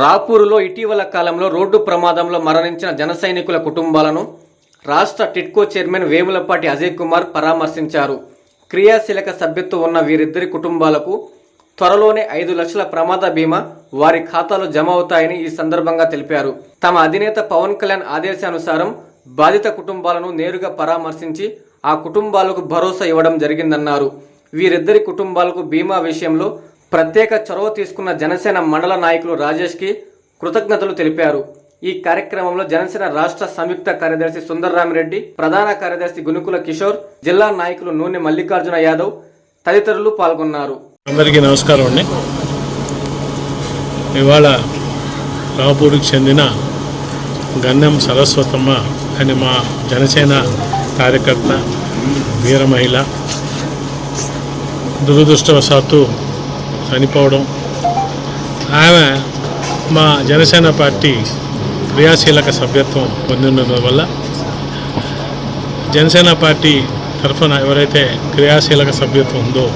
రాపూరులో ఇటీవల కాలంలో రోడ్డు ప్రమాదంలో మరణించిన జన సైనికుల కుటుంబాలను రాష్ట్ర టిట్కో చైర్మన్ వేములపాటి అజయ్ కుమార్ పరామర్శించారు. క్రియాశీలక సభ్యత్వం ఉన్న వీరిద్దరి కుటుంబాలకు త్వరలోనే ఐదు లక్షల ప్రమాద బీమా వారి ఖాతాలో జమ అవుతాయని ఈ సందర్భంగా తెలిపారు. తమ అధినేత పవన్ కళ్యాణ్ ఆదేశానుసారం బాధిత కుటుంబాలను నేరుగా పరామర్శించి ఆ కుటుంబాలకు భరోసా ఇవ్వడం జరిగిందన్నారు. వీరిద్దరి కుటుంబాలకు బీమా విషయంలో ప్రత్యేక చొరవ తీసుకున్న జనసేన మండల నాయకులు రాజేష్కి కృతజ్ఞతలు తెలిపారు. ఈ కార్యక్రమంలో జనసేన రాష్ట్ర సంయుక్త కార్యదర్శి సుందర్రామిరెడ్డి ప్రధాన కార్యదర్శి గునుకుల కిషోర్ జిల్లా నాయకులు నూనె మల్లికార్జున యాదవ్ తదితరులు పాల్గొన్నారు. అందరికీ నమస్కారం అండి. ఇవాళ రాపూర్కి చెందిన గన్నెం సరస్వతమ్మ అని మా జనసేన కార్యకర్త వీర మహిళ దురదృష్టవశాత్తు చనిపోవడం. ఆమె మా జనసేన పార్టీ క్రియాశీలక సభ్యత్వం పొందినందు వల్ల జనసేన పార్టీ తరఫున ఎవరైతే క్రియాశీలక సభ్యత్వం ఉందో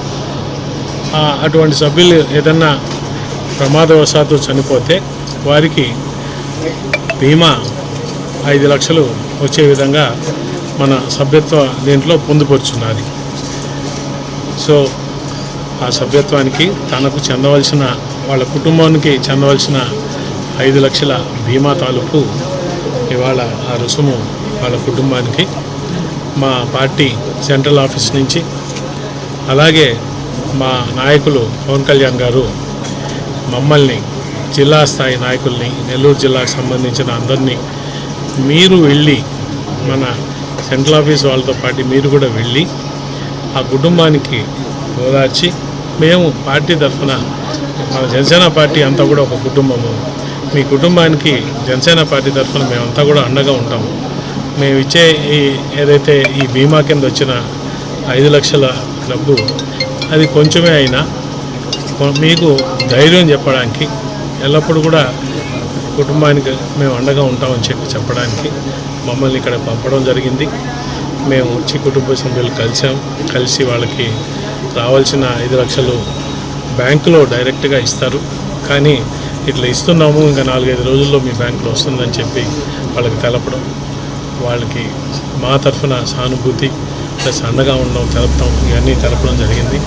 అటువంటి సభ్యులు ఏదన్నా ప్రమాదవశాత్తు చనిపోతే వారికి బీమా ఐదు లక్షలు వచ్చే విధంగా మన సభ్యత్వ దీంట్లో పొందుపరుచున్నది సో ఆ సభ్యత్వానికి తనకు చెందవలసిన వాళ్ళ కుటుంబానికి చెందవలసిన ఐదు లక్షల బీమా తాలూకు ఇవాళ ఆ రుసుము వాళ్ళ కుటుంబానికి. మా పార్టీ సెంట్రల్ ఆఫీస్ నుంచి. అలాగే మా నాయకులు పవన్ కళ్యాణ్ గారు మమ్మల్ని జిల్లా స్థాయి నాయకుల్ని నెల్లూరు జిల్లాకు సంబంధించిన అందరినీ మీరు వెళ్ళి మన సెంట్రల్ ఆఫీస్ వాళ్ళతో పాటు మీరు కూడా వెళ్ళి ఆ కుటుంబానికి ఓదార్చి మేము పార్టీ తరఫున మన జనసేన పార్టీ అంతా కూడా ఒక కుటుంబము. మీ కుటుంబానికి జనసేన పార్టీ తరఫున మేమంతా కూడా అండగా ఉంటాము. మేము ఇచ్చే ఈ ఏదైతే ఈ బీమా కింద వచ్చిన ఐదు లక్షల డబ్బు అది కొంచెమే అయినా మీకు ధైర్యం చెప్పడానికి ఎల్లప్పుడూ కూడా కుటుంబానికి మేము అండగా ఉంటామని చెప్పి చెప్పడానికి మమ్మల్ని ఇక్కడ పంపడం జరిగింది. మేము వచ్చి కుటుంబ సభ్యులు కలిసాం. కలిసి వాళ్ళకి రావాల్సిన ఐదు లక్షలు బ్యాంకులో డైరెక్ట్గా ఇస్తారు. కానీ ఇట్లా ఇస్తున్నాము ఇంకా నాలుగైదు రోజుల్లో మీ బ్యాంకులో వస్తుందని చెప్పి వాళ్ళకి తెలపడం వాళ్ళకి మా తరఫున సానుభూతి ప్లస్ అండగా ఉండడం తెలపడం ఇవన్నీ తెలపడం జరిగింది.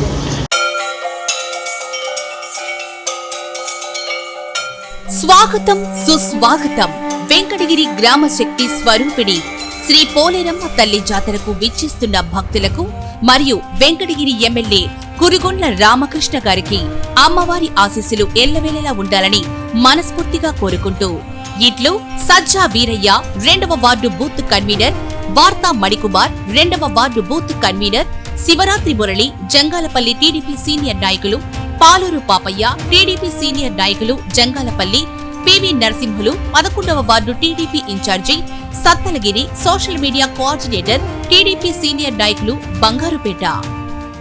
స్వాగతం సుస్వాగతం. వెంకటగిరి గ్రామ శక్తి స్వరూపిణి శ్రీ పోలేరమ్మ తల్లి జాతరకు విచ్చిస్తున్న భక్తులకు మరియు వెంకటగిరి ఎమ్మెల్యే కురుగొండ్ల రామకృష్ణ గారికి అమ్మవారి ఆశీస్సులు ఎల్లవేళలా ఉండాలని మనస్ఫూర్తిగా కోరుకుంటూ ఇట్లు సజ్జా వీరయ్య రెండవ వార్డు బూత్ కన్వీనర్ వార్తా మణికుమార్ రెండవ ward booth convener Shivaratri Murali Jangalapalli TDP senior నాయకులు పాలూరు పాపయ్య టీడీపీ సీనియర్ నాయకులు జంగాలపల్లి పివి నరసింహులు పదకొండవ ward TDP in-charge Sattalagiri social media coordinator TDP senior నాయకులు బంగారుపేట.